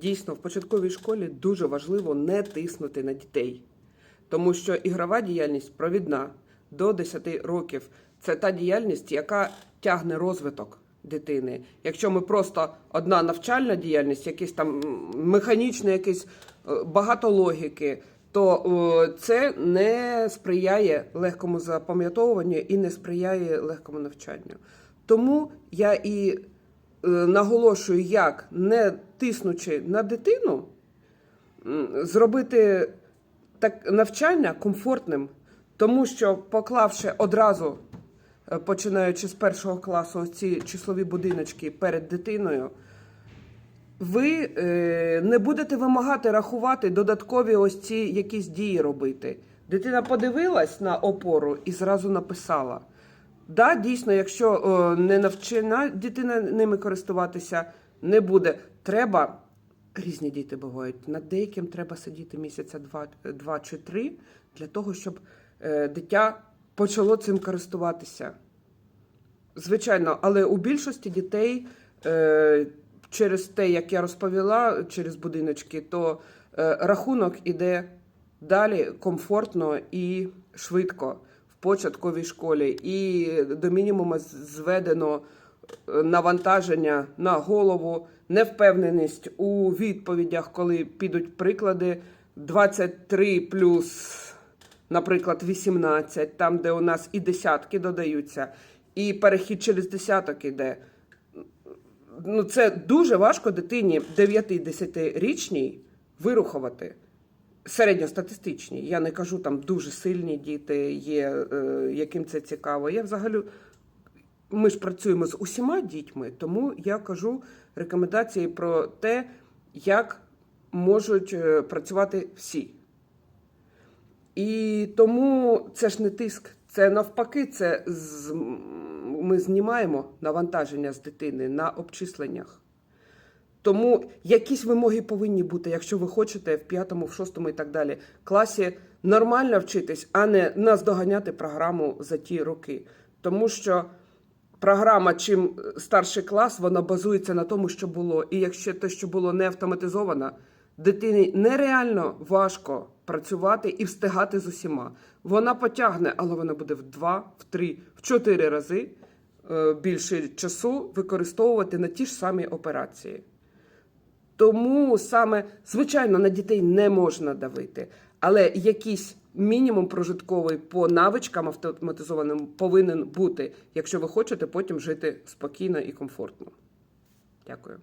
Дійсно, в початковій школі дуже важливо не тиснути на дітей, тому що ігрова діяльність провідна до 10 років. Це та діяльність, яка тягне розвиток дитини. Якщо ми просто одна навчальна діяльність, якийсь там м, механічний, якийсь е, багато логіки, то е, це не сприяє легкому запам'ятовуванню і не сприяє легкому навчанню. Тому я і наголошую, як не тиснучи на дитину, зробити так навчання комфортним, тому що поклавши одразу, е, починаючи з першого класу, ці числові будиночки перед дитиною, ви е, не будете вимагати рахувати додаткові ось ці якісь дії робити. Дитина подивилась на опору і зразу написала. Да, дійсно, якщо е, не навчена дитина ними користуватися, не буде. Треба різні діти бувають. Над деяким треба сидіти місяця два, два чи три для того, щоб е, дитя почало цим користуватися. Звичайно, але у більшості дітей е, через те, як я розповіла, через будиночки, то е, рахунок іде далі комфортно і швидко початковій школі. І до мінімуму зведено е, навантаження на голову, невпевненість у відповідях, коли підуть приклади 23 плюс наприклад, 18, там, де у нас і десятки додаються, і перехід через десяток іде. Ну, це дуже важко дитині 9-10-річній вирухувати. Середньостатистичні. Я не кажу там дуже сильні діти є, е, яким це цікаво. Я взагалі ми ж працюємо з усіма дітьми, тому я кажу рекомендації про те, як можуть е, працювати всі. І тому це ж не тиск, це навпаки, це з... ми знімаємо навантаження з дитини на обчисленнях. Тому якісь вимоги повинні бути, якщо ви хочете в п'ятому, в шостому і так далі класі нормально вчитись, а не наздоганяти програму за ті роки. Тому що програма, чим старший клас, вона базується на тому, що було. І якщо те, що було не автоматизовано, дитині нереально важко працювати і встигати з усіма. Вона потягне, але вона буде в два, в три, в чотири рази е, більше часу використовувати на ті ж самі операції. Тому саме, звичайно, на дітей не можна давити, але якийсь мінімум прожитковий по навичкам автоматизованим повинен бути, якщо ви хочете потім жити спокійно і комфортно. Дякую.